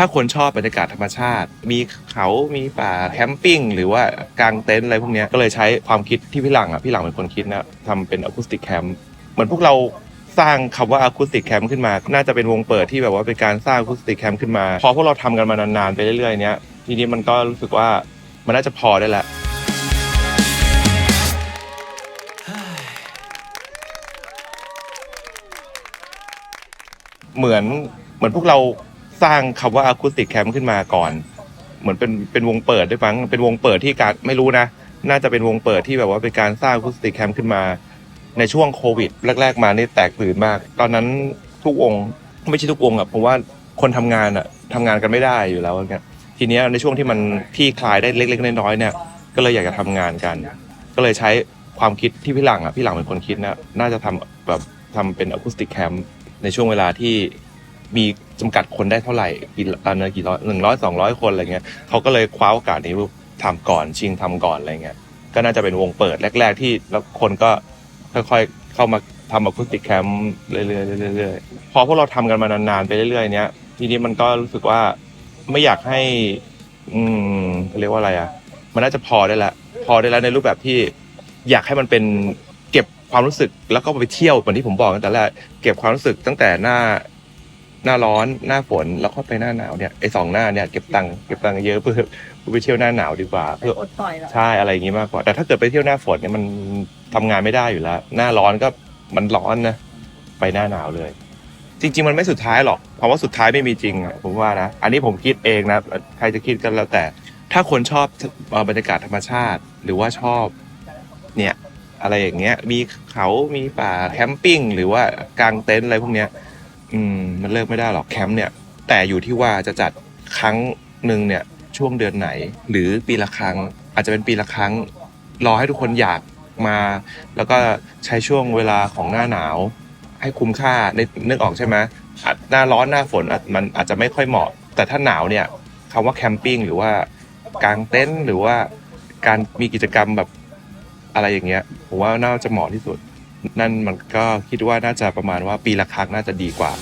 ถ้าคนชอบบรรยากาศธรรมชาติ มีเขา มีป่าแคมปิ้ง หรือว่ากางเต็นท์อะไรพวกนี้ก็เลยใช้ความคิดที่พี่หลังอะ พี่หลังเป็นคนคิดนะทำเป็นอะคูสติกแคมป์เหมือนพวกเราสร้างคำว่าอะคูสติกแคมป์ขึ้นมา น่าจะเป็นวงเปิดที่แบบว่าเป็นการสร้างอะคูสติกแคมป์ขึ้นมา พอพวกเราทำกันมานานๆไปเรื่อยๆเนี้ยทีนี้มันก็รู้สึกว่ามันน่าจะพอได้ล้วเหมือนเหมือนพวกเรา สร้างคำว่าอะคูสติกแคมป์ขึ้นมาก่อน เหมือนเป็นเป็นวงเปิดด้วยมั้งเป็นวงเปิดที่การไม่รู้นะ น่าจะเป็นวงเปิดที่แบบว่าเป็นการสร้างอะคูสติกแคมป์ขึ้นมา ในช่วงโควิด แรก ๆ มานี่แตกตื่นมาก ตอนนั้นทุกวงไม่ใช่ทุกวงอะผมว่าคนทำงานอะทำงานกันไม่ได้อยู่แล้วเนี่ยทีเนี้ยในช่วงที่มันที่คลายได้เล็ก ๆ น้อยๆเนี่ย ก็เลยอยากจะทำงานกัน ก็เลยใช้ความคิดที่พี่หลังอะพี่หลังเป็นคนคิดนะน่าจะทำแบบทำเป็นอะคูสติกแคมป์ในช่วงเวลาที่มี จำกัดคนได้เท่าไหร่กี่อันนะกี่ร้อยหนึ่งร้อยสองร้อยคนอะไรเงี้ยเขาก็เลยคว้าโอกาสนี้ทำก่อนชิงทำก่อนอะไรเงี้ยก็น่าจะเป็นวงเปิดแรก ๆ ที่แล้วคนก็ค่อยๆเข้ามาทำอะคูสติกแคมป์เรื่อยๆเรื่อยๆพอพวกเราทำกันมานานๆไปเรื่อยๆเนี้ยทีนี้มันก็รู้สึกว่าไม่อยากให้ อืมเขาเรียกว่าอะไรอะ มันน่าจะพอได้ล้วพอได้แล้วในรูปแบบที่อยากให้มันเป็นเก็บความรู้สึกแล้วก็ไปเที่ยวเหมือนที่ผมบอกตั้งแต่แรกเก็บความรู้สึกตั้งแต่หน้า หน้าร้อนหน้าฝนแล้วก็ไปหน้าหนาวเนี่ยไอ้สองหน้าเนี่ยเก็บตังค์เก็บตังค์เยอะเพื่อเพื่อไปเที่ยวหน้าหนาวดีกว่าเพื่ออดต่อยเหรอใช่อะไรอย่างงี้มากกว่า แต่ถ้าเกิดไปเที่ยวหน้าฝนเนี่ยมันทำงานไม่ได้อยู่แล้ว หน้าร้อนก็มันร้อนนะไปหน้าหนาวเลย จริง ๆ มันไม่สุดท้ายหรอกเพราะว่าสุดท้ายไม่มีจริงอะผมว่านะอันนี้ผมคิดเองนะใครจะคิดกันแล้วแต่ ถ้าคนชอบเอ่อบรรยากาศธรรมชาติ หรือว่าชอบเนี่ยอะไรอย่างเงี้ยมีเขามีป่าแคมปิ้งหรือว่ากางเต็นท์อะไรพวกเนี้ย อืมมันเลิกไม่ได้หรอกแคมป์เนี่ย แต่อยู่ที่ว่าจะจัดครั้งหนึ่งเนี่ยช่วงเดือนไหน หรือปีละครั้ง อาจจะเป็นปีละครั้ง รอให้ทุกคนอยากมา แล้วก็ใช้ช่วงเวลาของหน้าหนาว ให้คุ้มค่าในนึกออกใช่ไหมหน้าร้อนหน้าฝนมันอาจจะไม่ค่อยเหมาะ แต่ถ้าหนาวเนี่ยคำว่าแคมปิ้งหรือว่ากางเต็นท์หรือว่าการมีกิจกรรมแบบอะไรอย่างเงี้ยผมว่าน่าจะเหมาะที่สุด นั่นมันก็คิดว่าน่าจะประมาณว่าปีละครั้งน่าจะดีกว่า